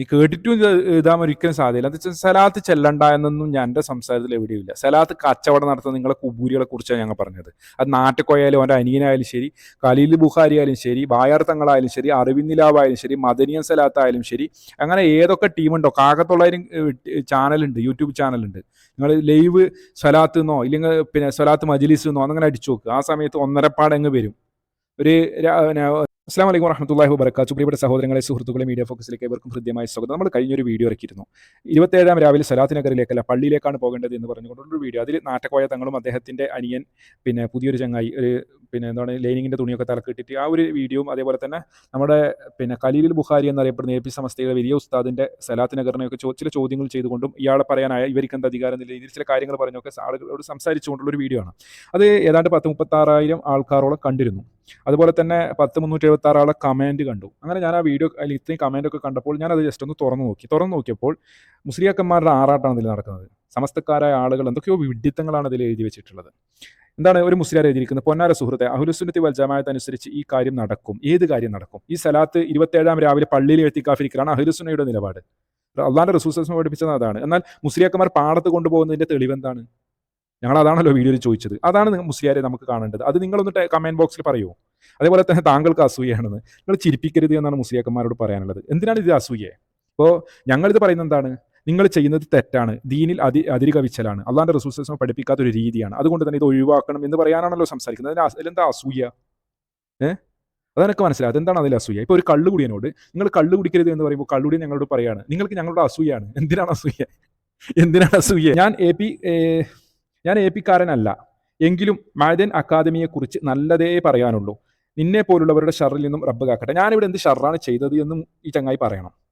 നീ കേട്ടിട്ടും എഴുതാൻ ഒരിക്കലും സാധ്യല്ല. എന്താ വെച്ചാൽ സലാത്ത് ചെല്ലണ്ട എന്നൊന്നും ഞാൻ എന്റെ സംസാരത്തിൽ എവിടെയുമില്ല. സലാത്ത് കച്ചവടം നടത്തുന്ന നിങ്ങളെ കുബൂരികളെ കുറിച്ചാണ് ഞങ്ങൾ പറഞ്ഞത്. അത് നാട്ടിക്കോയാലും അവന്റെ അനിയനായാലും ശരി ഖലീൽ ബുഖാരി ആയാലും ശരി ബായാർ തങ്ങളായാലും ശരി അറിവിന്നിലാവായാലും ശരി മദനിയൻ സലാത്തായാലും ശരി അങ്ങനെ ഏതൊക്കെ ടീമുണ്ടോ കാകത്തുള്ളവരും ചാനലുണ്ട് യൂട്യൂബ് ചാനലുണ്ട്. നിങ്ങൾ ലൈവ് സലാത്ത് എന്നോ ഇല്ലെങ്കിൽ പിന്നെ സലാത്ത് മജിലിസ് എന്നോ അങ്ങനെ അടിച്ചു നോക്കുക ആ സമയത്ത് ഒന്നരപ്പാട് അങ്ങ് വരും. ഒരു അസ്സാം വലൈക്കും വറഹമത്തല്ലാഹി വബർക്കാത്തു പ്രിയപ്പെട്ട സഹോദരങ്ങളെ സുഹൃത്തുക്കളെ മീഡിയ ഫോക്കസിലേക്ക് ഇവർക്കും ഹൃദ്യമായ സ്വാഗതം. നമ്മൾ കഴിഞ്ഞൊരു വീഡിയോ ഇറക്കിയിരുന്നു. ഇരുപത്തേഴാം രാവിലെ സലാത്ത് നഗറിലേക്കല്ല പള്ളിയിലേക്കാണ് പോകേണ്ടത് എന്ന് പറഞ്ഞുകൊണ്ടുള്ളൊരു വീഡിയോ. അതിൽ നാട്ടക്കോയ തങ്ങളും അദ്ദേഹത്തിന്റെ അനിയൻ പിന്നെ പുതിയൊരു ചങ്ങായി ഒരു പിന്നെ എന്താണ് ലൈനിങ്ങിന്റെ തുണിയൊക്കെ തലക്കിട്ടിട്ട് ആ ഒരു വീഡിയോയും അതേപോലെ തന്നെ നമ്മുടെ പിന്നെ കലീലിൽ ബുഖാരി എന്നറിയപ്പെടുന്ന എ പി സമസ്തയുടെ വലിയ ഉസ്താദിന്റെ സലാത്ത് നഗറിനെയൊക്കെ ചോ- ചില ചോദ്യങ്ങൾ ചെയ്തുകൊണ്ടും ഇയാളെ പറയാനായ ഇവർക്ക് എന്ത് അധികാരം എന്നുള്ള രീതിയിൽ ചില കാര്യങ്ങൾ പറഞ്ഞൊക്കെ ആളുകളോട് സംസാരിച്ചുകൊണ്ടുള്ള ഒരു വീഡിയോ ആണ്. അത് ഏതാണ്ട് പത്ത് മുപ്പത്താറായിരം ആൾക്കാരോളം കണ്ടിരുന്നു. അതുപോലെ തന്നെ പത്ത് മുന്നൂറ്റി എഴുപത്തി ആറാളെ കമന്റ് കണ്ടു. അങ്ങനെ ഞാൻ ആ വീഡിയോ അതിൽ ഇത്രയും കമന്റൊക്കെ കണ്ടപ്പോൾ ഞാൻ അത് ജസ്റ്റ് ഒന്ന് തുറന്നു നോക്കി. തുറന്നു നോക്കിയപ്പോൾ മുസ്ലിയാക്കന്മാരുടെ ആറാട്ടാണ് ഇതിൽ നടക്കുന്നത്. സമസ്തക്കാരായ ആളുകൾ എന്തൊക്കെയോ വിഡിത്തങ്ങളാണ് ഇതിൽ എഴുതി വെച്ചിട്ടുള്ളത്. എന്താണ് ഒരു മുസ്ലിയാർ എഴുതിയിരിക്കുന്നത്? പൊന്നാര സുഹൃത്തെ അഹുലുസുന്നത്തി വൽ ജമാഅത്ത് അനുസരിച്ച് ഈ കാര്യം നടക്കും. ഏത് കാര്യം നടക്കും? ഈ സലാത്ത് ഇരുപത്തേഴാം രാവിലെ പള്ളിയിൽ എത്തിക്കാഫിരിക്കലാണ് അഹുലുസുന്നയുടെ നിലപാട്. അള്ളാന്റെ റസൂസം പഠിപ്പിച്ചത് അതാണ്. എന്നാൽ മുസ്ലിയാക്കന്മാർ പാടത്ത് കൊണ്ടുപോകുന്നതിന്റെ തെളിവെന്താണ് ഞങ്ങൾ അതാണല്ലോ വീഡിയോയിൽ ചോദിച്ചത്. അതാണ് മുസ്ലിയാരെ നമുക്ക് കാണേണ്ടത്. അത് നിങ്ങളൊന്ന് കമന്റ് ബോക്സിൽ പറയുമോ അതേപോലെ തന്നെ താങ്കൾക്ക് അസൂയാണെന്ന് നിങ്ങൾ ചിരിപ്പിക്കരുത് എന്നാണ് മുസ്ലിയാക്കന്മാരോട് പറയാനുള്ളത്. എന്തിനാണ് ഇത് അസൂയെ? അപ്പോൾ ഞങ്ങളിത് പറയുന്നത് എന്താണ്? നിങ്ങൾ ചെയ്യുന്നത് തെറ്റാണ്. ദീനിൽ അതി അതിരുകവിച്ചലാണ്. അള്ളാന്റെ റിസോഴ്സസ് പഠിപ്പിക്കാത്ത ഒരു രീതിയാണ്. അതുകൊണ്ട് തന്നെ ഇത് ഒഴിവാക്കണം എന്ന് പറയാനാണല്ലോ സംസാരിക്കുന്നത്. അതിന് അതിലെന്താ അസൂയ? ഏഹ് അതെനിക്ക് മനസ്സിലായി? അതെന്താണ് അതിൽ അസൂയ? ഇപ്പോൾ ഒരു കള്ളുകുടിയനോട് നിങ്ങൾ കള്ളു കുടിക്കരുത് എന്ന് പറയുമ്പോൾ കള്ളുകുടി ഞങ്ങളോട് പറയാണ്. നിങ്ങൾക്ക് ഞങ്ങളുടെ അസൂയാണ് എന്തിനാണ് അസൂയ? എന്തിനാണ് അസൂയ? ഞാൻ എ പി ഞാൻ എ പിക്കാരനല്ല. എങ്കിലും മാദൻ അക്കാദമിയെക്കുറിച്ച് നല്ലതേ പറയാനുള്ളൂ. നിന്നെ പോലുള്ളവരുടെ ഷറിൽ നിന്നും റബ്ബ് കാക്കട്ടെ. ഞാനിവിടെ എന്ത് ഷറാണ് ചെയ്തത് എന്നും ഈ ചങ്ങായി പറയണം.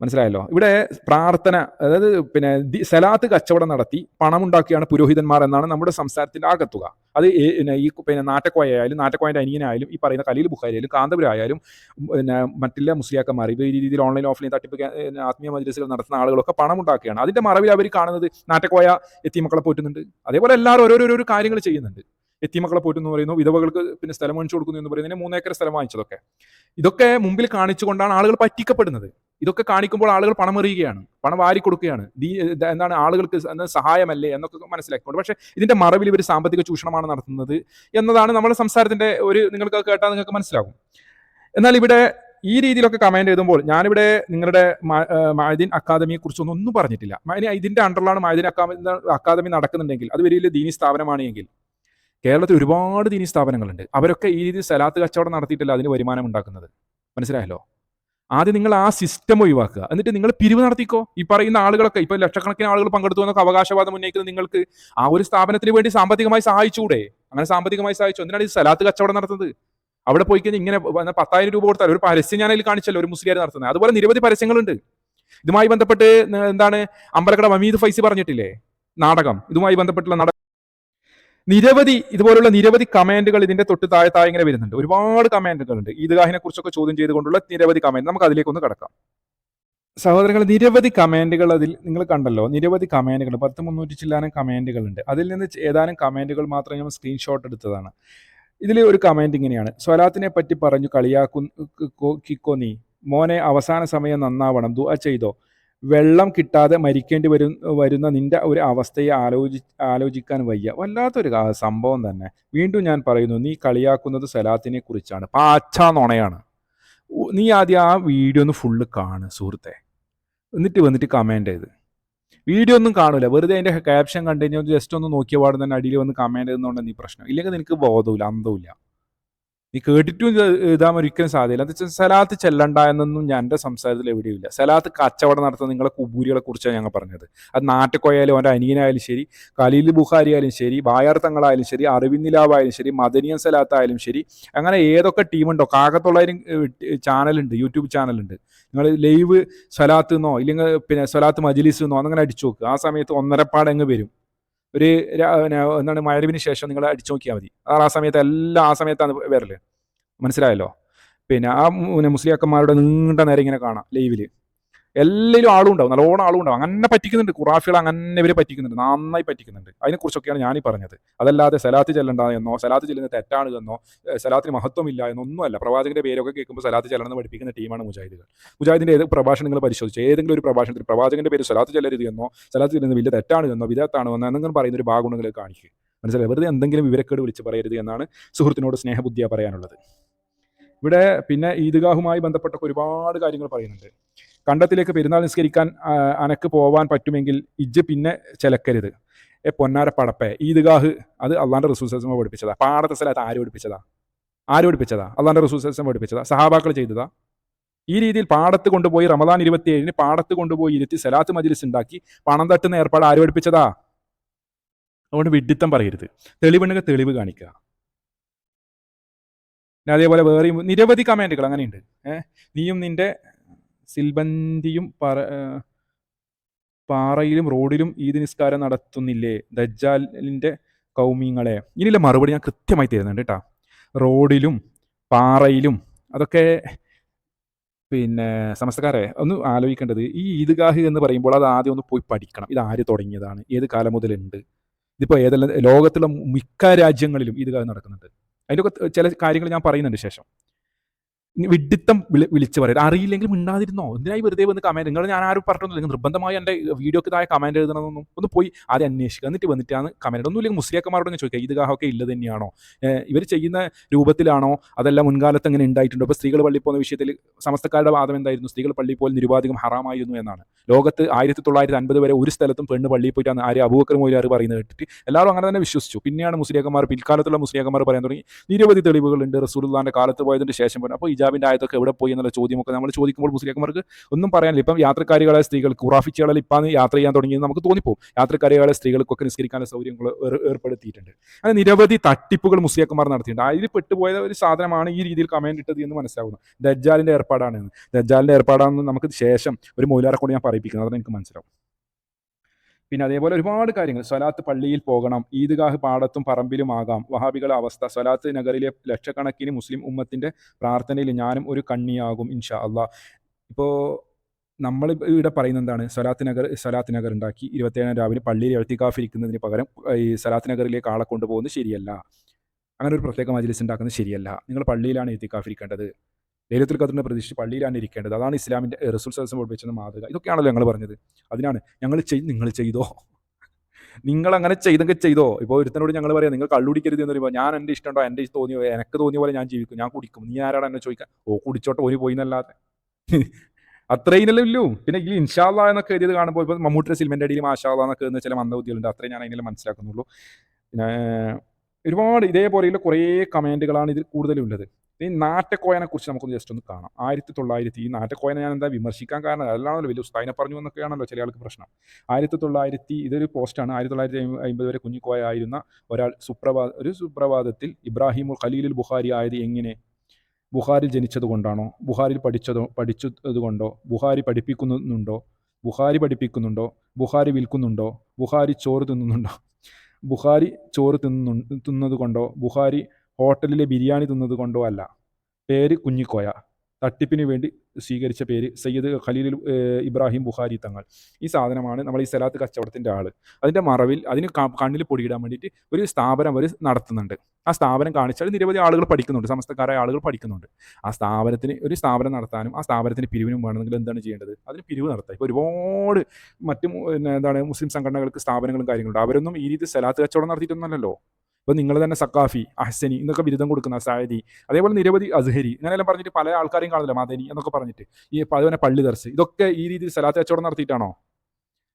മനസ്സിലായല്ലോ? ഇവിടെ പ്രാർത്ഥന അതായത് പിന്നെ സലാത്ത് കച്ചവടം നടത്തി പണമുണ്ടാക്കിയാണ് പുരോഹിതന്മാർ എന്നാണ് നമ്മുടെ സംസാരത്തിന്റെ ആകത്തുക. അത് ഈ പിന്നെ നാട്ടക്കോയായാലും നാട്ടക്കോയന്റെ അനിയനായാലും ഈ പറയുന്ന കലീൽ ബുഖാരി ആയാലും കാന്തപുരം ആയാലും ഉം, പിന്നെ മറ്റുള്ള മുസ്ലിയാക്കന്മാർ ഇപ്പോൾ ഈ രീതിയിൽ ഓൺലൈൻ ഓഫ്ലൈൻ തട്ടിപ്പ് ആത്മീയ മജ്ലിസുകൾ നടത്തുന്ന ആളുകളൊക്കെ പണം ഉണ്ടാക്കുകയാണ് അതിന്റെ മറവിൽ അവർ കാണുന്നത് നാട്ടക്കോയ എത്തിമക്കളെ പോറ്റുന്നുണ്ട്. അതേപോലെ എല്ലാവരും ഓരോരോ കാര്യങ്ങൾ ചെയ്യുന്നുണ്ട്. എത്തിമക്കളെ പോറ്റെന്ന് പറയുന്നു. വിധവകൾക്ക് പിന്നെ സ്ഥലം വാങ്ങിച്ചു കൊടുക്കുന്നു എന്ന് പറയുന്നതിന് മൂന്നേക്കർ സ്ഥലം വാങ്ങിച്ചതൊക്കെ. ഇതൊക്കെ മുമ്പിൽ കാണിച്ചുകൊണ്ടാണ് ആളുകൾ പറ്റിക്കപ്പെടുന്നത്. ഇതൊക്കെ കാണിക്കുമ്പോൾ ആളുകൾ പണം എറിയുകയാണ് പണം വാരി കൊടുക്കുകയാണ്. ദീ എന്താണ് ആളുകൾക്ക് സഹായമല്ലേ എന്നൊക്കെ മനസ്സിലാക്കിക്കൊണ്ട്. പക്ഷേ ഇതിന്റെ മറവിൽ ഇവർ സാമ്പത്തിക ചൂഷണമാണ് നടത്തുന്നത് എന്നതാണ് നമ്മുടെ സംസാരത്തിന്റെ ഒരു നിങ്ങൾക്ക് കേട്ടാൽ നിങ്ങൾക്ക് മനസ്സിലാകും. എന്നാൽ ഇവിടെ ഈ രീതിയിലൊക്കെ കമന്റ് എഴുതുമ്പോൾ ഞാനിവിടെ നിങ്ങളുടെ മാദിൻ അക്കാദമിയെ കുറിച്ചൊന്നും ഒന്നും പറഞ്ഞിട്ടില്ല. ഇതിന്റെ അണ്ടറിലാണ് മഅദിൻ അക്കാദമി നടക്കുന്നുണ്ടെങ്കിൽ അത് വലിയ ദീനി സ്ഥാപനമാണ് എങ്കിൽ കേരളത്തിൽ ഒരുപാട് ദീനി സ്ഥാപനങ്ങളുണ്ട്. അവരൊക്കെ ഈ രീതി സലാത്ത് കച്ചവടം നടത്തിയിട്ടല്ല അതിന് വരുമാനം ഉണ്ടാക്കുന്നത്? മനസ്സിലായല്ലോ? ആദ്യം നിങ്ങൾ ആ സിസ്റ്റം ഒഴിവാക്കുക. എന്നിട്ട് നിങ്ങൾ പിരിവ് നടത്തിക്കോ. ഈ പറയുന്ന ആളുകളൊക്കെ ഇപ്പൊ ലക്ഷക്കണക്കിന് ആളുകൾ പങ്കെടുത്തു എന്നൊക്കെ അവകാശവാദം ഉന്നയിക്കുന്നത് നിങ്ങൾക്ക് ആ ഒരു സ്ഥാപനത്തിന് വേണ്ടി സാമ്പത്തികമായി സഹായിച്ചുകൂടെ അങ്ങനെ സാമ്പത്തികമായി സഹായിച്ചു. എന്തിനാണ് ഈ സലാത്ത് കച്ചവടം നടത്തുന്നത്? അവിടെ പോയി കഴിഞ്ഞാൽ ഇങ്ങനെ പത്തായിരം രൂപ കൊടുത്താൽ ഒരു പരസ്യം ഞാൻ കാണിച്ചല്ലോ ഒരു മുസ്ലിയാർ നടത്തുന്നത്. അതുപോലെ നിരവധി പരസ്യങ്ങളുണ്ട്. ഇതുമായി ബന്ധപ്പെട്ട് എന്താണ് അമ്പലക്കട മമീദ് ഫൈസി പറഞ്ഞിട്ടില്ലേ? നാടകം. ഇതുമായി ബന്ധപ്പെട്ടുള്ള നിരവധി ഇതുപോലുള്ള നിരവധി കമാൻഡുകൾ ഇതിന്റെ തൊട്ട് താഴെ താഴെ ഇങ്ങനെ വരുന്നുണ്ട് ഒരുപാട് കമാൻഡുകൾ ഉണ്ട് ഈദ്ഗാഹിനെ കുറിച്ചൊക്കെ ചോദ്യം ചെയ്തുകൊണ്ടുള്ള നിരവധി കമാൻഡ് നമുക്ക് അതിലേക്കൊന്ന് കടക്കാം സഹോദരങ്ങൾ നിരവധി കമാൻഡുകൾ അതിൽ നിങ്ങൾ കണ്ടല്ലോ നിരവധി കമാൻഡുകൾ പത്ത് മുന്നൂറ്റി ചില്ലാനം കമാൻഡുകൾ ഉണ്ട് അതിൽ നിന്ന് ഏതാനും കമാൻഡുകൾ മാത്രം ഞാൻ സ്ക്രീൻഷോട്ട് എടുത്തതാണ് ഇതിൽ ഒരു കമാൻഡ് ഇങ്ങനെയാണ് സ്വലാത്തിനെ പറ്റി പറഞ്ഞു കളിയാക്കോ നീ മോനെ അവസാന സമയം നന്നാവണം ദുആ ചെയ്തോ വെള്ളം കിട്ടാതെ മരിക്കേണ്ടി വരും വരുന്ന നിന്റെ ഒരു അവസ്ഥയെ ആലോചി ആലോചിക്കാൻ വയ്യ. വല്ലാത്തൊരു സംഭവം തന്നെ. വീണ്ടും ഞാൻ പറയുന്നു നീ കളിയാക്കുന്നത് സലാത്തിനെ കുറിച്ചാണ്. പാച്ചാ നുണയാണ്. നീ ആദ്യം ആ വീഡിയോ ഒന്ന് ഫുള്ള് കാണ് സുഹൃത്തെ. എന്നിട്ട് വന്നിട്ട് കമന്റ് ചെയ്ത്. വീഡിയോ ഒന്നും കാണൂല. വെറുതെ അതിന്റെ ക്യാപ്ഷൻ കണ്ടു കഴിഞ്ഞാൽ ജസ്റ്റ് ഒന്ന് നോക്കിയ പാടുന്ന അടിയിൽ വന്ന് കമന്റ് ചെയ്യുന്നതുകൊണ്ട് നീ പ്രശ്നം. ഇല്ലെങ്കിൽ നിനക്ക് ബോധമില്ല അന്തമില്ല നീ കേട്ടിട്ടും എഴുതാൻ ഒരിക്കലും സാധ്യത എന്താ വെച്ചാൽ സലാത്ത് ചെല്ലണ്ട എന്നൊന്നും ഞാൻ എന്റെ സംസാരത്തിൽ എവിടെയുമില്ല. സലാത്ത് കച്ചവടം നടത്തുന്ന നിങ്ങളെ കുബൂരികളെ കുറിച്ചാണ് ഞങ്ങൾ പറഞ്ഞത്. അത് നാട്ടിക്കോയാലും അവന്റെ അനിയനായാലും ശരി ഖലീൽ ബുഖാരി ആയാലും ശരി ബായാർ തങ്ങളായാലും ശരി അറിവിന്നിലാവായാലും ശരി മദനിയൻ സലാത്തായാലും ശരി അങ്ങനെ ഏതൊക്കെ ടീമുണ്ടോ കാകത്തൊള്ളായിരം ചാനലുണ്ട് യൂട്യൂബ് ചാനലുണ്ട്. നിങ്ങൾ ലൈവ് സലാത്ത് എന്നോ ഇല്ലെങ്കിൽ പിന്നെ സലാത്ത് മജിലിസ് എന്നോ അങ്ങനെ അടിച്ചു നോക്കുക ആ സമയത്ത് ഒന്നരപ്പാട് അങ്ങ് വരും. ഒരു എന്താണ് മഴവിന് ശേഷം നിങ്ങൾ അടിച്ചു നോക്കിയാൽ മതി. ആ സമയത്ത് എല്ലാം ആ സമയത്താണ് വരൽ. മനസ്സിലായല്ലോ? പിന്നെ ആ പിന്നെ മുസ്ലിയാക്കന്മാരുടെ നീണ്ട നേരം ഇങ്ങനെ കാണാം ലൈവിൽ. എല്ലാവരും ആളും ഉണ്ടാവും നല്ലോണം ആളും ഉണ്ടാവും. അങ്ങനെ പറ്റിക്കുന്നുണ്ട്. ഖുറാഫികൾ അങ്ങനെ ഇവരെ പറ്റിക്കുന്നുണ്ട്. നന്നായി പറ്റിക്കുന്നുണ്ട്. അതിനെക്കുറിച്ചൊക്കെയാണ് ഞാനീ പറഞ്ഞത്. അതല്ലാതെ സലാത്ത് ചെല്ലണ്ട എന്നോ സലാത്ത് ചെല്ലുന്നത് തെറ്റാണ് എന്നോ സലാത്തിന് മഹത്വമില്ല എന്നൊന്നുമല്ല പ്രവാചകന്റെ പേരൊക്കെ കേൾക്കുമ്പോൾ സലാത്ത് ചെല്ലണമെന്ന് പഠിപ്പിക്കുന്ന ടീമാണ് മുജാഹിദുകൾ. മുജാഹിദിന്റെ ഏത് പ്രഭാഷണങ്ങൾ പരിശോധിച്ച്? ഏതെങ്കിലും ഒരു പ്രഭാഷണത്തിൽ പ്രവാചകന്റെ പേര് സലാത്ത് ചെല്ലരുത് എന്നോ സലാത്ത് ചെല്ലുന്നത് വലിയ തെറ്റാണ് എന്നോ വിദഗ്ധാണോ എന്നോ എന്തെങ്കിലും പറയുന്ന ഒരു ഭാഗുണങ്ങൾ കാണിക്കുക. മനസ്സിലായി? വെറുതെ എന്തെങ്കിലും വിവരക്കേട് വിളിച്ച് പറയരുത് എന്നാണ് സുഹൃത്തിനോട് സ്നേഹബുദ്ധിയാണ് പറയാനുള്ളത്. ഇവിടെ പിന്നെ ഈദ്ഗാഹുമായി ബന്ധപ്പെട്ട ഒരുപാട് കാര്യങ്ങൾ പറയുന്നുണ്ട്. കണ്ടത്തിലേക്ക് പെരുന്നാൾ നിസ്കരിക്കാൻ അനക്ക് പോവാൻ പറ്റുമെങ്കിൽ ഇജ്ജ് പിന്നെ ചിലക്കരുത്. ഏ പൊന്നാര പടപ്പേ ഈദ്ഗാഹ് അത് അള്ളാന്റെ റസൂൽ സലമ പഠിപ്പിച്ചതാ. പാടത്തെ സ്ഥലത്ത് ആര് പഠിപ്പിച്ചതാ? ആര് പഠിപ്പിച്ചതാ? അള്ളാന്റെ റസൂൽ സലമ പഠിപ്പിച്ചതാ. സഹാബാക്കൾ ചെയ്തതാ. ഈ രീതിയിൽ പാടത്ത് കൊണ്ടുപോയി റമദാൻ ഇരുപത്തിയേഴിന് പാടത്ത് കൊണ്ടുപോയി ഇരുത്തി സലാത്ത് മജിലിസ് ഉണ്ടാക്കി പണം തട്ടുന്ന ഏർപ്പാട് ആര് പഠിപ്പിച്ചതാ? അതുകൊണ്ട് വിഡിത്തം പറയരുത്. തെളിവുണ്ടെങ്കിൽ തെളിവ് കാണിക്കുക. പിന്നെ അതേപോലെ വേറെയും നിരവധി കമാൻഡുകൾ അങ്ങനെയുണ്ട്. നീയും നിന്റെ സിൽബന്തിയും പറ പാറയിലും റോഡിലും ഈദ് നിസ്കാരം നടത്തുന്നില്ലേ? ദജ്ജാലിന്റെ കൗമിങ്ങളെ. ഇനിയുള്ള മറുപടി ഞാൻ കൃത്യമായി തരുന്നുണ്ട് കേട്ടോ. റോഡിലും പാറയിലും അതൊക്കെ പിന്നെ സമസ്തക്കാരെ ഒന്ന് ആലോചിക്കേണ്ടത് ഈ ഈദ്ഗാഹ് എന്ന് പറയുമ്പോൾ അത് ആദ്യം ഒന്ന് പോയി പഠിക്കണം. ഇത് ആര് തുടങ്ങിയതാണ്? ഏത് കാലം മുതലുണ്ട്? ഇതിപ്പോൾ ഏതെല്ലാം ലോകത്തുള്ള മിക്ക രാജ്യങ്ങളിലും ഈദ്ഗാഹ് നടക്കുന്നുണ്ട്. അതിന്റെയൊക്കെ ചില കാര്യങ്ങൾ ഞാൻ പറയുന്നുണ്ട് ശേഷം. വിഡിത്തം വിളി വിളിച്ച് പറയും അറിയില്ലെങ്കിൽ മിണ്ടാതിരുന്നോ? എന്തിനായി വെറുതെ വന്ന് കമന്റ് നിങ്ങൾ ഞാൻ ആരും പറഞ്ഞില്ല നിർബന്ധമായി എന്റെ വീഡിയോക്ക് താഴെ കമന്റ് എഴുതണമെന്നൊന്നും ഒന്ന് പോയി ആദ്യം അന്വേഷിക്കുക. എന്നിട്ട് വന്നിട്ടാണ് കമന്റ് ഒന്നുമില്ലെങ്കിൽ മുസ്ലിയാക്കന്മാരോട് ചോദിക്കുക. ഈദ്ഗാഹൊക്കെ ഇല്ല തന്നെയാണോ? ഇവർ ചെയ്യുന്ന രൂപത്തിലാണോ? അതെല്ലാം മുൻകാലത്ത് അങ്ങനെ ഉണ്ടായിട്ടുണ്ടോ. അപ്പോൾ സ്ത്രീകൾ പള്ളി പോകുന്ന വിഷയത്തിൽ സമസ്തക്കാരുടെ വാദം എന്തായിരുന്നു? സ്ത്രീകൾ പള്ളി പോൽ നിരുപാധികം ഹറാമായിരുന്നു എന്നാണ്. ലോകത്ത് ആയിരത്തി തൊള്ളായിരത്തി അൻപത് വരെ ഒരു സ്ഥലത്തും പെണ്ണ് പള്ളിയിൽ പോയിട്ടാണ് ആര് അബൂബക്കർ മൊയ്യാർ പറയുന്നത് കേട്ടിട്ട് എല്ലാവരും അങ്ങനെ തന്നെ വിശ്വസിച്ചു. പിന്നെയാണ് മുസ്ലിയാക്കന്മാർ പിൽക്കാലത്തുള്ള മുസ്ലിയാക്കന്മാർ പറയാൻ തുടങ്ങി. നിരവധി തെളിവുകളുണ്ട് റസൂലുള്ളാന്റെ കാലത്ത് പോയതിന് ശേഷം പറഞ്ഞു അപ്പോൾ ഇജാബിന്റെ ആയതൊക്കെ എവിടെ പോയി എന്നുള്ള ചോദ്യമൊക്കെ നമ്മൾ ചോദിക്കുമ്പോൾ മുസ്ലിയാക്കന്മാർക്ക് ഒന്നും പറയാനില്ല. ഇപ്പം യാത്രക്കാരികളെ സ്ത്രീകൾ ഖുറാഫിച്ചുകളിൽ ഇപ്പം യാത്ര ചെയ്യാൻ തുടങ്ങിയത് നമുക്ക് തോന്നിപ്പോകും യാത്രക്കാരികളെ സ്ത്രീകൾക്കൊക്കെ നിസ്കരിക്കാനുള്ള സൗകര്യങ്ങൾ ഏർ- ഏർപ്പെടുത്തിയിട്ടുണ്ട്. അങ്ങനെ നിരവധി തട്ടിപ്പുകൾ മുസ്ലിയാക്കന്മാർ നടത്തിയിട്ടുണ്ട്. അതിൽ പെട്ടുപോയ ഒരു സാധനമാണ് ഈ രീതിയിൽ കമന്റ് ഇട്ടത് എന്ന് മനസ്സിലാവുന്നു. ദജ്ജാലിന്റെ ഏർപ്പാടാണ് ദജ്ജാലിന്റെ ഏർപ്പാടാണെന്ന് നമുക്ക് ശേഷം ഒരു മൗലാറെ കൊണ്ട് ഞാൻ പറയിപ്പിക്കുന്നത് അതാണ് എനിക്ക് മനസ്സിലാവും. പിന്നെ അതേപോലെ ഒരുപാട് കാര്യങ്ങൾ. സ്വലാത്ത് പള്ളിയിൽ പോകണം ഈദ്ഗാഹ് പാടത്തും പറമ്പിലും ആകാം വഹാബികളുടെ അവസ്ഥ സ്വലാത്ത് നഗറിലെ ലക്ഷക്കണക്കിന് മുസ്ലിം ഉമ്മത്തിന്റെ പ്രാർത്ഥനയിൽ ഞാനും ഒരു കണ്ണിയാകും ഇൻഷാ അള്ളാഹ് ഇപ്പോൾ നമ്മൾ ഇവിടെ പറയുന്ന എന്താണ്? സലാത്ത് നഗർ സലാത്ത് നഗർ ഉണ്ടാക്കി ഇരുപത്തേഴാം രാവിലെ പള്ളിയിൽ എഴുത്തിക്കാഫ് ഇരിക്കുന്നതിന് പകരം ഈ സലാത്ത് നഗറിലേക്ക് ആളെ കൊണ്ടുപോകുന്നത് ശരിയല്ല. അങ്ങനെ ഒരു പ്രത്യേക മജ്ലിസ് ഉണ്ടാക്കുന്നത് ശരിയല്ല. നിങ്ങൾ പള്ളിയിലാണ് എത്തിക്കാഫ് ഇരിക്കേണ്ടത്. ലൈലത്തുൽ ഖദറിനെ പ്രതീക്ഷിച്ച് പള്ളിയിലാണ് ഇരിക്കേണ്ടത് അതാണ് ഇസ്ലാമിന്റെ റസൂൽ സദസ്സം പഠിപ്പിച്ചത് മാതൃക. ഇതൊക്കെയാണല്ലോ ഞങ്ങൾ പറഞ്ഞത്. അതിനാണ് ഞങ്ങൾ ചെയ് നിങ്ങൾ ചെയ്തോ? നിങ്ങൾ അങ്ങനെ ചെയ്തെങ്കിൽ ചെയ്തോ? ഇപ്പോൾ ഒരുത്തനോട് ഞങ്ങൾ പറയാം നിങ്ങൾ കള്ളുടിക്കരുത് എന്ന് പറയുമ്പോൾ ഞാൻ എന്റെ ഇഷ്ടമുണ്ടോ എന്റെ ഇഷ്ടം തോന്നിയോ? എനിക്ക് തോന്നിയ പോലെ ഞാൻ ജീവിക്കും. ഞാൻ കുടിക്കും. നീ ആരാണ് എന്നെ ചോദിക്കാം ഓ കുടിച്ചോട്ടെ ഒരു പോയി എന്നല്ലാതെ അത്രയിനല്ലേ പിന്നെ ഈ ഇൻഷാല്ല എന്നൊക്കെ എഴുതിയത് കാണുമ്പോൾ ഇപ്പോൾ മമ്മൂട്ടിയുടെ സിനിമന്റെ അടിയിൽ മാഷാല്ല എന്നൊക്കെ എഴുതുന്ന ചില മന്ദബുദ്ധികളുണ്ട്. അത്രയും ഞാൻ അതിനെ മനസ്സിലാക്കുന്നുള്ളൂ. പിന്നെ ഒരുപാട് ഇതേപോലെയുള്ള കുറേ കമന്റുകളാണ് ഇതിൽ കൂടുതലുള്ളത്. ഈ നാറ്റക്കോയനെ കുറിച്ച് നമുക്കൊന്ന് ജസ്റ്റ് ഒന്ന് കാണാം. ആയിരത്തി തൊള്ളായിരത്തി ഈ നാറ്റക്കോയനെ ഞാൻ എന്താ വിമർശിക്കാൻ കാരണം അല്ലാണല്ലോ വലിയ ഉസ്താദിനെ പറഞ്ഞു എന്നൊക്കെയാണല്ലോ ചില ആൾക്ക് പ്രശ്നം. ആയിരത്തി തൊള്ളായിരത്തി ഇതൊരു പോസ്റ്റാണ് ആയിരത്തി തൊള്ളായിരത്തി അമ്പത് വരെ കുഞ്ഞിക്കോയ ആയിരുന്ന ഒരാൾ സുപ്രഭാ ഒരു സുപ്രഭാതത്തിൽ ഇബ്രാഹിമുൽ ഖലീലുൽ ബുഹാരി ആയത് എങ്ങനെ? ബുഹാരിൽ ജനിച്ചത് കൊണ്ടാണോ? ബുഹാരിൽ പഠിച്ചതോ പഠിച്ചത് കൊണ്ടോ? ബുഹാരി പഠിപ്പിക്കുന്നുണ്ടോ? ബുഹാരി പഠിപ്പിക്കുന്നുണ്ടോ? ബുഹാരി വിൽക്കുന്നുണ്ടോ? ബുഹാരി ചോറ് തിന്നുന്നുണ്ടോ? ബുഹാരി ചോറ് തിന്നു തിന്നതുകൊണ്ടോ ബുഹാരി ഹോട്ടലിലെ ബിരിയാണി തിന്നത് കൊണ്ടോ അല്ല. പേര് കുഞ്ഞിക്കോയ. തട്ടിപ്പിന് വേണ്ടി സ്വീകരിച്ച പേര് സയ്യിദ് ഖലീൽ ഇബ്രാഹിം ബുഹാരി തങ്ങൾ. ഈ സാധനമാണ് നമ്മൾ ഈ സലാത്ത് കച്ചവടത്തിന്റെ ആൾ അതിന്റെ മറവിൽ അതിന് കണ്ണിൽ പൊടിയിടാൻ വേണ്ടിയിട്ട് ഒരു സ്ഥാപനം അവർ നടത്തുന്നുണ്ട്. ആ സ്ഥാപനം കാണിച്ചാൽ നിരവധി ആളുകൾ പഠിക്കുന്നുണ്ട്. സമസ്തക്കാരായ ആളുകൾ പഠിക്കുന്നുണ്ട്. ആ സ്ഥാപനത്തിന് ഒരു സ്ഥാപനം നടത്താനും ആ സ്ഥാപനത്തിന് പിരിവിനും വേണമെങ്കിൽ എന്താണ് ചെയ്യേണ്ടത്? അതിന് പിരിവ് നടത്താം. ഇപ്പോൾ ഒരുപാട് മറ്റു എന്താണ് മുസ്ലിം സംഘടനകൾക്ക് സ്ഥാപനങ്ങളും കാര്യങ്ങളുണ്ട്. അവരൊന്നും ഈ രീതി സലാത്ത് കച്ചവടം നടത്തിയിട്ടൊന്നുമല്ലല്ലോ ഇപ്പോൾ നിങ്ങൾ തന്നെ സക്കാഫി അഹ്സനി എന്നൊക്കെ ബിരുദം കൊടുക്കുന്ന സായദി അതേപോലെ നിരവധി അസ്ഹരി ഇങ്ങനെയെല്ലാം പറഞ്ഞിട്ട് പല ആൾക്കാരെയും കാണില്ല മദനി എന്നൊക്കെ പറഞ്ഞിട്ട്. ഈ അതുപോലെ പള്ളി ദർസ് ഇതൊക്കെ ഈ രീതിയിൽ സലാത്ത് കച്ചവടം നടത്തിയിട്ടാണോ?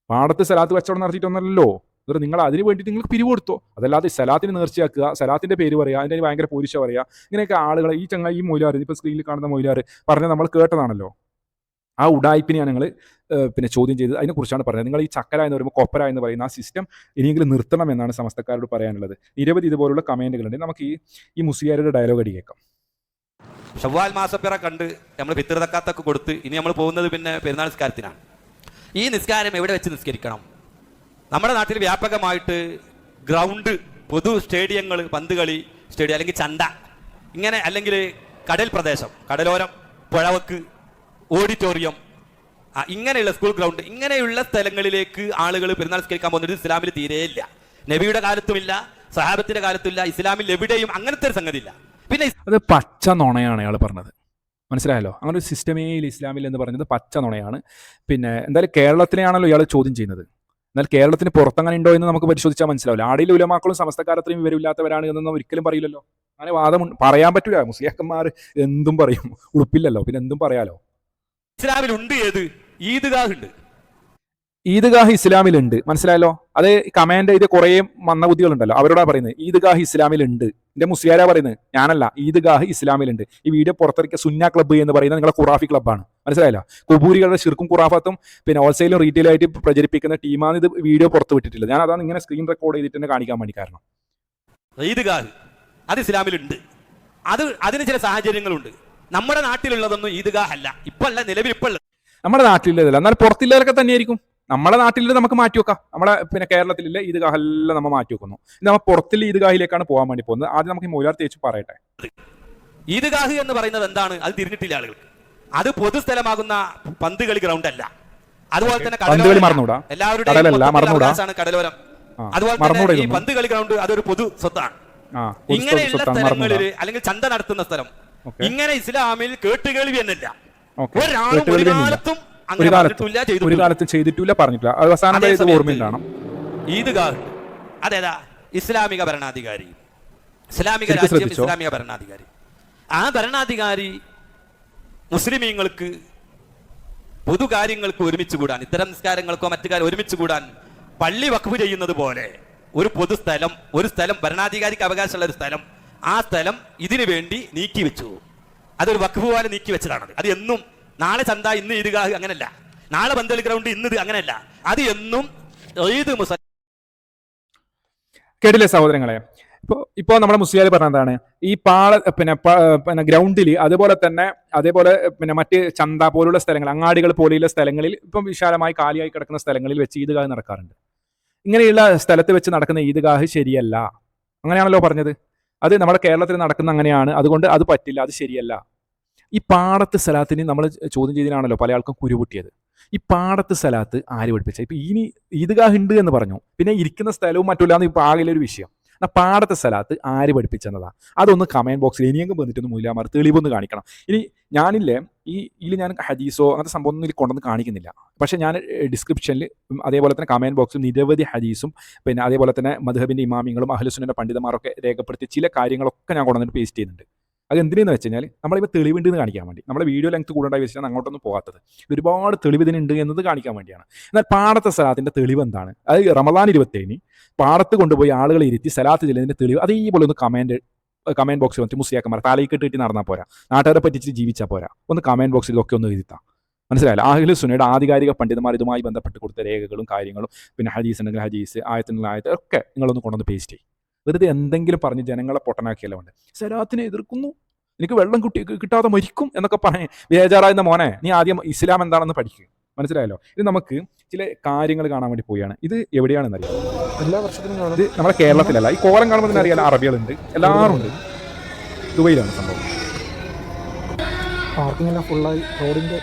പാടത്ത് സലാത്ത് കച്ചവടം നടത്തിയിട്ടൊന്നല്ലോ എന്നിട്ട് നിങ്ങൾ അതിന് വേണ്ടിയിട്ട് നിങ്ങൾക്ക് പിരിവ് കൊടുത്തോ? അതല്ലാതെ സലാത്തിന് നേർച്ചയാക്കുക സലാത്തിന്റെ പേര് പറയുക അതിന്റെ ഭയങ്കര പോരിശ പറയുക ഇങ്ങനെയൊക്കെ ആളുകൾ ഈ ചങ്ങ ഈ മൊയിലാർ ഇപ്പോൾ സ്ക്രീനിൽ കാണുന്ന മൊയിലാർ പറഞ്ഞാൽ നമ്മൾ കേട്ടതാണല്ലോ. ആ ഉടായ്പിനെയാണ് ഞങ്ങൾ പിന്നെ ചോദ്യം ചെയ്തത്. അതിനെക്കുറിച്ചാണ് പറഞ്ഞത് നിങ്ങൾ ഈ ചക്കര എന്ന് പറയുമ്പോൾ കൊപ്പര എന്ന് പറയുന്ന ആ സിസ്റ്റം ഇനിയെങ്കിലും നിർത്തണം എന്നാണ് സമസ്തക്കാരോട് പറയാനുള്ളത്. നിരവധി ഇതുപോലുള്ള കമന്റുകളുണ്ട്. നമുക്ക് ഈ ഈ മുസ്ലിയാരുടെ ഡയലോഗ് അടി കേൾക്കാം ഷവ്വാൽ മാസപ്പിറ കണ്ട് നമ്മൾ പിതൃതക്കാത്തൊക്കെ കൊടുത്ത് ഇനി നമ്മൾ പോകുന്നത് പിന്നെ പെരുന്നാൾ നിസ്കാരത്തിനാണ്. ഈ നിസ്കാരം എവിടെ വെച്ച് നിസ്കരിക്കണം? നമ്മുടെ നാട്ടിൽ വ്യാപകമായിട്ട് ഗ്രൗണ്ട് പൊതു സ്റ്റേഡിയങ്ങൾ പന്ത് കളി സ്റ്റേഡിയം അല്ലെങ്കിൽ ചന്ത ഇങ്ങനെ അല്ലെങ്കിൽ കടൽ പ്രദേശം കടലോരം പുഴവക്ക് ഓഡിറ്റോറിയം ഇങ്ങനെയുള്ള സ്കൂൾ ഗ്രൗണ്ട് ഇങ്ങനെയുള്ള സ്ഥലങ്ങളിലേക്ക് ആളുകൾ പെരുന്നാൾ കേൾക്കാൻ പോകുന്നത് ഇസ്ലാമിൽ തീരെയില്ല നബിയുടെ കാലത്തുമില്ല സഹാബത്തിന്റെ കാലത്തുമില്ല ഇസ്ലാമിൽ എവിടെയും അങ്ങനത്തെ ഒരു സംഗതി ഇല്ല. പിന്നെ അത് പച്ച നുണയാണ് അയാൾ പറഞ്ഞത്. മനസ്സിലായല്ലോ? അങ്ങനെ ഒരു സിസ്റ്റമേ ഇസ്ലാമിൽ എന്ന് പറഞ്ഞത് പച്ച നുണയാണ്. പിന്നെ എന്തായാലും കേരളത്തിനെയാണല്ലോ ഇയാൾ ചോദ്യം ചെയ്യുന്നത്. എന്നാൽ കേരളത്തിന് പുറത്തങ്ങനെ ഉണ്ടോ എന്ന് നമുക്ക് പരിശോധിച്ചാൽ മനസ്സിലാവില്ല. ആടിയിൽ ഉലമാക്കളും സമസ്തക്കാരത്രയും വിവരമില്ലാത്തവരാണ് എന്നൊന്നും ഒരിക്കലും പറയില്ലല്ലോ. അങ്ങനെ വാദം പറയാൻ പറ്റൂല. മുസ്ലിയാക്കന്മാർ എന്തും പറയും. ഉടുപ്പില്ലല്ലോ പിന്നെ എന്തും പറയാലോ? ഇസ്ലാമിൽ ഉണ്ട് ഏത്? ഈദ്ഗാഹ് ഉണ്ട് ഈദ്ഗാഹ് ഇസ്ലാമിലുണ്ട്. മനസ്സിലായല്ലോ? അത് കമാൻഡ് ചെയ്ത് കുറേ മന്ദബുദ്ധികളുണ്ടല്ലോ അവരോടാ പറയുന്നത് ഈദ്ഗാഹ് ഇസ്ലാമിലുണ്ട്. എന്റെ മുസ്ലിയാരാ പറയുന്നത് ഞാനല്ല ഈദ്ഗാഹ് ഇസ്ലാമിലുണ്ട്. ഈ വീഡിയോ പുറത്തിറക്കിയ സുന്ന ക്ലബ്ബ് എന്ന് പറയുന്നത് നിങ്ങളെ ഖുറാഫി ക്ലബ്ബാണ്. മനസ്സിലായല്ലോ? കുബൂരികളുടെ ശിർക്കും ഖുറാഫത്തും പിന്നെ ഹോൾസെയിലും റീറ്റെയിലായിട്ട് പ്രചരിപ്പിക്കുന്ന ടീമാണ് ഇത് വീഡിയോ പുറത്തു വിട്ടിട്ടില്ല ഞാൻ അതാണ് ഇങ്ങനെ സ്ക്രീൻ റെക്കോർഡ് ചെയ്തിട്ട് തന്നെ കാണിക്കാൻ വേണ്ടി കാരണം. ഈദ്ഗാഹ് അത് ഇസ്ലാമിലുണ്ട്. അത് അതിന് ചില സാഹചര്യങ്ങളുണ്ട്. നമ്മുടെ നാട്ടിലുള്ളതൊന്നും ഈദ്ഗാഹല്ല. അല്ല ഇപ്പൊ അല്ല നിലവിൽ ഇപ്പോൾ നമ്മുടെ നാട്ടിലുള്ളതല്ല. എന്നാൽ പുറത്തുള്ളവരൊക്കെ തന്നെയായിരിക്കും. നമ്മുടെ നാട്ടിൽ നമുക്ക് മാറ്റി വെക്കാം. നമ്മുടെ പിന്നെ കേരളത്തിലുള്ള ഈദ്ഗാഹെല്ലാം നമ്മൾ മാറ്റി വെക്കുന്നു. നമ്മൾ പുറത്തുള്ള ഈദ്ഗാഹിലേക്കാണ് പോകാൻ വേണ്ടി പോകുന്നത്. ആദ്യം നമുക്ക് ഈ മൗലാർ തേച്ച് പറയട്ടെ. ഈദ്ഗാഹ് എന്ന് പറയുന്നത് എന്താണ്? അത് തിരിഞ്ഞിട്ടില്ല ആളുകൾ. അത് പൊതുസ്ഥലമാകുന്ന പന്ത് കളി ഗ്രൗണ്ട് അല്ല. അതുപോലെ തന്നെ കടലോരം? എല്ലാവരുടെയും? കടലോരം. അതുപോലെ ഈ. പന്ത് കളി ഗ്രൗണ്ട് അതൊരു പൊതു സ്വത്താണ്. ഇങ്ങനെയുള്ള സ്ഥലങ്ങളിൽ അല്ലെങ്കിൽ ചന്ത നടത്തുന്ന സ്ഥലം. ഇങ്ങനെ ഇസ്ലാമിൽ കേട്ടുകേൾവി എന്നില്ല. ഒരാളും ഒരു കാലത്തും ഒരു കാലത്തും ഒരു ചെയ്തിട്ടില്ല. കാലത്തും ചെയ്തിട്ടില്ല പറഞ്ഞിട്ടില്ല. അവസാനം ഈദ്ഗാഹ്. അതേതാ? ഇസ്ലാമിക ഭരണാധികാരി. ഇസ്ലാമിക രാജ്യം ഇസ്ലാമിക ഭരണാധികാരി. ആ ഭരണാധികാരി മുസ്ലിമീങ്ങൾക്ക് പൊതു കാര്യങ്ങൾക്ക് ഒരുമിച്ച് കൂടാൻ ഇത്തരം നിസ്കാരങ്ങൾക്കോ മറ്റു കാര്യം ഒരുമിച്ച് കൂടാൻ പള്ളി വഖഫ് ചെയ്യുന്നത് പോലെ ഒരു പൊതുസ്ഥലം ഒരു സ്ഥലം ഭരണാധികാരിക്ക് അവകാശമുള്ള ഒരു സ്ഥലം ആ സ്ഥലം ഇതിനു വേണ്ടി നീക്കി വെച്ചു. അതൊരു വഖഫ് പോലെ നീക്കി വെച്ചതാണ് അത് എന്നും നാളെ ചന്ത ഇന്ന് ഈദ്ഗാഹ് അങ്ങനല്ല. നാളെ പന്തൽ ഗ്രൗണ്ട് ഇന്ന് അങ്ങനല്ല. അത് എന്നും ഈദ് മുസ കേട്ടില്ലേ സഹോദരങ്ങളെ? ഇപ്പോൾ ഇപ്പോൾ നമ്മുടെ മുസ്ലിയാർ പറഞ്ഞ എന്താണ് ഈ പാള പിന്നെ പിന്നെ ഗ്രൗണ്ടിൽ അതുപോലെ തന്നെ അതേപോലെ പിന്നെ മറ്റ് ചന്ത പോലുള്ള സ്ഥലങ്ങൾ അങ്ങാടികൾ പോലെയുള്ള സ്ഥലങ്ങളിൽ ഇപ്പം വിശാലമായി കാലിയായി കിടക്കുന്ന സ്ഥലങ്ങളിൽ വെച്ച് ഈദ്ഗാഹ് നടക്കാറുണ്ട്. ഇങ്ങനെയുള്ള സ്ഥലത്ത് വെച്ച് നടക്കുന്ന ഈദ്ഗാഹ് ശരിയല്ല. അങ്ങനെയാണല്ലോ പറഞ്ഞത്. അത് നമ്മുടെ കേരളത്തിൽ നടക്കുന്ന അങ്ങനെയാണ്. അതുകൊണ്ട് അത് പറ്റില്ല അത് ശരിയല്ല. ഈ പാടത്ത് സ്ഥലത്തിന് നമ്മൾ ചോദ്യം ചെയ്തതിനാണല്ലോ പല ആൾക്കും കുരുപൊട്ടിയത്. ഈ പാടത്ത് സ്ഥലത്ത് ആര് പഠിപ്പിച്ച ഇപ്പം ഇനി ഈദ്ഗാഹ് ഉണ്ട് എന്ന് പറഞ്ഞു. പിന്നെ ഇരിക്കുന്ന സ്ഥലവും മറ്റുമില്ലാന്ന് ഇപ്പം ആകെ ഒരു വിഷയം. എന്നാ പാടത്തെ സ്ഥലത്ത് ആര് പഠിപ്പിച്ചെന്നതാണ് അതൊന്ന് കമന്റ് ബോക്സിൽ ഇനിയെങ്കിലും വന്നിട്ടൊന്ന് മാറി തെളിവൊന്ന് കാണിക്കണം. ഇനി ഞാനില്ലേ ഈ ഇതിൽ ഞാൻ ഹദീസോ അങ്ങനത്തെ സംഭവം ഒന്നും ഇതിൽ കൊണ്ടുവന്ന് കാണിക്കുന്നില്ല. പക്ഷേ ഞാൻ ഡിസ്ക്രിപ്ഷനിൽ അതേപോലെ തന്നെ കമന്റ് ബോക്സിൽ നിരവധി ഹദീസും പിന്നെ അതേപോലെ തന്നെ മധുഹബിന്റെ ഇമാമിങ്ങളും അഹ്ലുസുന്റെ പണ്ഡിതന്മാരൊക്കെ രേഖപ്പെടുത്തിയ ചില കാര്യങ്ങളൊക്കെ ഞാൻ കൊണ്ടുവന്നിട്ട് പേസ്റ്റ് ചെയ്യുന്നുണ്ട്. അത് എന്തിനെന്ന് വെച്ച് കഴിഞ്ഞാൽ നമ്മളിപ്പോൾ തെളിവുണ്ട് എന്ന് കാണിക്കാൻ വേണ്ടി. നമ്മുടെ വീഡിയോ ലെങ്ത് കൂടണ്ടായി വെച്ചാൽ അങ്ങോട്ടൊന്നും പോകാത്തത്. ഒരുപാട് തെളിവ് ഇതിനുണ്ട് എന്നത് കാണിക്കാൻ വേണ്ടിയാണ്. എന്നാൽ പാടത്തെ സലാത്തിന്റെ തെളിവ് എന്താണ്? അത് റമദാൻ ഇരുപത്തേഴിന് പാടത്ത് കൊണ്ടുപോയി ആളുകളെ ഇരുത്തി സലാത്ത് ചെല്ലുന്നതിന്റെ തെളിവ് അതേപോലെ ഒന്ന് കമന്റ് കമന്റ് ബോക്സിൽ വന്നിട്ട് മുസ്ലിയാക്കന്മാർ തലയിൽ കെട്ടിട്ട് നടന്നാൽ പോരാ. നാട്ടുകാരെ പറ്റിച്ച് ജീവിച്ചാൽ പോരാ. ഒന്ന് കമന്റ് ബോക്സിൽ ഒക്കെ ഒന്ന് എഴുതിത്താം. മനസ്സിലായില്ല? ആഹിലു സുനയുടെ ആധികാരിക പണ്ഡിതന്മാർ ഇതുമായി ബന്ധപ്പെട്ട് കൊടുത്ത രേഖകളും കാര്യങ്ങളും പിന്നെ ഹദീസ് ഉണ്ടെങ്കിൽ ഹദീസ് ആയത്തിനുള്ള ആയത്ത് ഒക്കെ നിങ്ങളൊന്ന് കൊണ്ടുവന്ന് പേസ്റ്റ് ചെയ്യും. വെറുതെ എന്തെങ്കിലും പറഞ്ഞ് ജനങ്ങളെ പൊട്ടനാക്കിയല്ല വേണ്ട സലാത്തിനെ എതിർക്കുന്നു. എനിക്ക് വെള്ളം കിട്ടി കിട്ടാതെ മരിക്കും എന്നൊക്കെ പറഞ്ഞ് ബേജാറായിരുന്ന മോനെ നീ ആദ്യം ഇസ്ലാം എന്താണെന്ന് പഠിക്കുക മനസ്സിലായല്ലോ? ഇത് നമുക്ക് ചില കാര്യങ്ങൾ കാണാൻ വേണ്ടി പോവുകയാണ്. ഇത് എവിടെയാണെന്ന് അറിയാം എല്ലാ വർഷത്തിലും ഇത് നമ്മുടെ കേരളത്തിലല്ല. ഈ കോലം കാണുമ്പോൾ തന്നെ അറിയാലോ അറബികളുണ്ട്. എല്ലാവരും ഉണ്ട്. ദുബൈയിലാണ് സംഭവം. പാർക്കിംഗ് എല്ലാം ഫുള്ളായി റോഡിന്റെ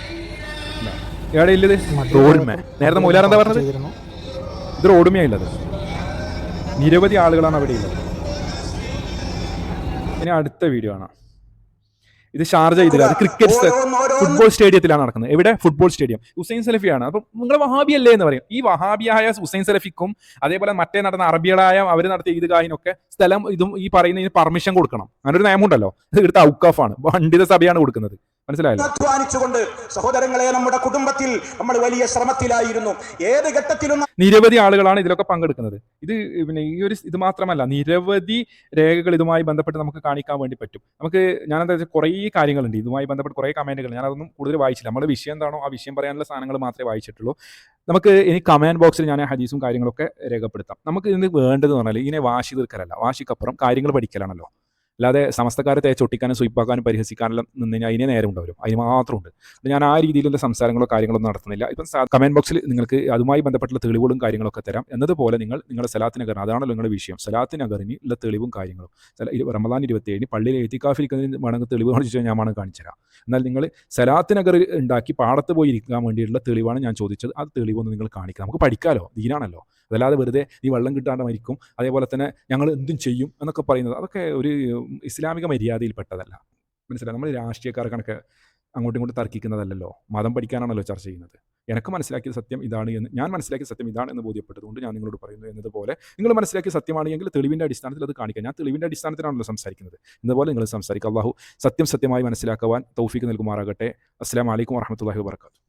എവിടെ ഇല്ലത് റോഡുമേ. നേരത്തെ മൂലാർ എന്താ പറഞ്ഞത്. ഇത് റോഡുമേ ഉള്ളത്. നിരവധി ആളുകളാണ് അവിടെ ഉള്ളത്. ഇനി അടുത്ത വീഡിയോ ആണ്. ഇത് ഷാർജ ചെയ്തില്ല അത് ക്രിക്കറ്റ് ഫുട്ബോൾ സ്റ്റേഡിയത്തിലാണ് നടക്കുന്നത്. എവിടെ? ഫുട്ബോൾ സ്റ്റേഡിയം ഹുസൈൻ സലഫിയാണ് അപ്പം നിങ്ങൾ വഹാബി അല്ലേ എന്ന് പറയും. ഈ വഹാബിയായ ഹുസൈൻ സലഫിക്കും അതേപോലെ മറ്റേ നടന്ന അറബികളായ അവർ നടത്തിയ ഈദ്ഗാഹിനൊക്കെ സ്ഥലം ഇതും ഈ പറയുന്നതിന് പെർമിഷൻ കൊടുക്കണം. അങ്ങനെ ഒരു നിയമമുണ്ടല്ലോ. ഇത് എടുത്ത ഔക്കാഫാണ് പണ്ഡിത സഭയാണ് കൊടുക്കുന്നത്. മനസ്സിലായല്ലോ? അധ്വാനിച്ചുകൊണ്ട് സഹോദരങ്ങളെ നമ്മുടെ കുടുംബത്തിൽ നമ്മൾ വലിയ ശ്രമത്തിലായിരുന്നു. ഏത് ഘട്ടത്തിലും നിരവധി ആളുകളാണ് ഇതിലൊക്കെ പങ്കെടുക്കുന്നത്. ഇത് പിന്നെ ഈ ഒരു ഇത് മാത്രമല്ല നിരവധി രേഖകൾ ഇതുമായി ബന്ധപ്പെട്ട് നമുക്ക് കാണിക്കാൻ വേണ്ടി പറ്റും. നമുക്ക് ഞാൻ എന്താ വെച്ചാൽ കുറേ കാര്യങ്ങളുണ്ട്. ഇതുമായി ബന്ധപ്പെട്ട് കുറേ കമന്റുകൾ ഞാൻ അതൊന്നും കൂടുതൽ വായിച്ചില്ല. നമ്മുടെ വിഷയം എന്താണോ ആ വിഷയം പറയാനുള്ള സാധനങ്ങൾ മാത്രമേ വായിച്ചിട്ടുള്ളൂ. നമുക്ക് ഇനി കമന്റ് ബോക്സിൽ ഞാൻ ഹദീസും കാര്യങ്ങളൊക്കെ രേഖപ്പെടുത്താം. നമുക്ക് ഇതിന് വേണ്ടതെന്ന് പറഞ്ഞാൽ ഇതിനെ വാശി തീർക്കലല്ല. വാശിക്കപ്പുറം കാര്യങ്ങൾ പഠിക്കലാണല്ലോ. അല്ലാതെ സമസ്തക്കാരെ തേച്ചൊട്ടിക്കാനും സ്വീപ്പാക്കാനും പരിഹസിക്കാനെല്ലാം നിന്ന് കഴിഞ്ഞാൽ അതിനെ നേരം ഉണ്ടാവും അതിന് മാത്രമുണ്ട്. ഞാൻ ആ രീതിയിലുള്ള സംസാരങ്ങളോ കാര്യങ്ങളൊന്നും നടത്തുന്നില്ല. ഇപ്പം കമന്റ് ബോക്സിൽ നിങ്ങൾക്ക് അതുമായി ബന്ധപ്പെട്ടുള്ള തെളിവുകളും കാര്യങ്ങളൊക്കെ തരാം. എന്നതുപോലെ നിങ്ങൾ നിങ്ങളുടെ സലാത്ത് നഗർ അതാണല്ലോ നിങ്ങളുടെ വിഷയം. സലാത്ത് നഗറിന് ഉള്ള തെളിവും കാര്യങ്ങളും. റമദാൻ ഇരു- റമദാൻ ഇരുപത്തിയേഴിന് പള്ളിയിൽ എത്തിക്കാഫിരിക്കുന്നതിന് വേണമെങ്കിൽ തെളിവ് ചോദിച്ചാൽ ഞാൻ വേണം കാണിച്ചു തരാം. എന്നാൽ നിങ്ങൾ സലാത്ത് നഗർ ഉണ്ടാക്കി പാടത്ത് പോയി ഇരിക്കാൻ വേണ്ടിയിട്ടുള്ള തെളിവാണ് ഞാൻ ചോദിച്ചത്. ആ തെളിവൊന്ന് നിങ്ങൾ കാണിക്കുക നമുക്ക് പഠിക്കാമല്ലോ ദീനാണല്ലോ. അതല്ലാതെ വെറുതെ ഈ വെള്ളം കിട്ടാണ്ട് മരിക്കും. അതേപോലെ തന്നെ ഞങ്ങൾ എന്തും ചെയ്യും എന്നൊക്കെ പറയുന്നത്. അതൊക്കെ ഒരു ഇസ്ലാമിക മര്യാദയിൽപ്പെട്ടതല്ല. മനസ്സിലായി? നമ്മൾ രാഷ്ട്രീയക്കാർ കണക്ക് അങ്ങോട്ടും ഇങ്ങോട്ടും തർക്കിക്കുന്നതല്ലല്ലോ. മതം പഠിക്കാനാണല്ലോ ചർച്ച ചെയ്യുന്നത്. എനിക്ക് മനസ്സിലാക്കിയ സത്യം ഇതാണ് എന്ന് ഞാൻ മനസ്സിലാക്കിയ സത്യം ഇതാണ് എന്ന് ബോധ്യപ്പെട്ടതുകൊണ്ട് ഞാൻ നിങ്ങളോട് പറയുന്നു എന്നതുപോലെ നിങ്ങൾ മനസ്സിലാക്കിയ സത്യമാണെങ്കിൽ തെളിവിന്റെ അടിസ്ഥാനത്തിൽ അത് കാണിക്കുക ഞാൻ തെളിവിന്റെ അടിസ്ഥാനത്തിലാണല്ലോ സംസാരിക്കുന്നത്. എന്നതുപോലെ നിങ്ങൾ സംസാരിക്കുക. അള്ളാഹു സത്യം സത്യമായി മനസ്സിലാക്കുവാൻ തൗഫീക്ക് നൽകുമാറാകട്ടെ. അസ്സാം വലൈക്കും വാഹമത്തല്ലാഹി വാബർക്കാത്തു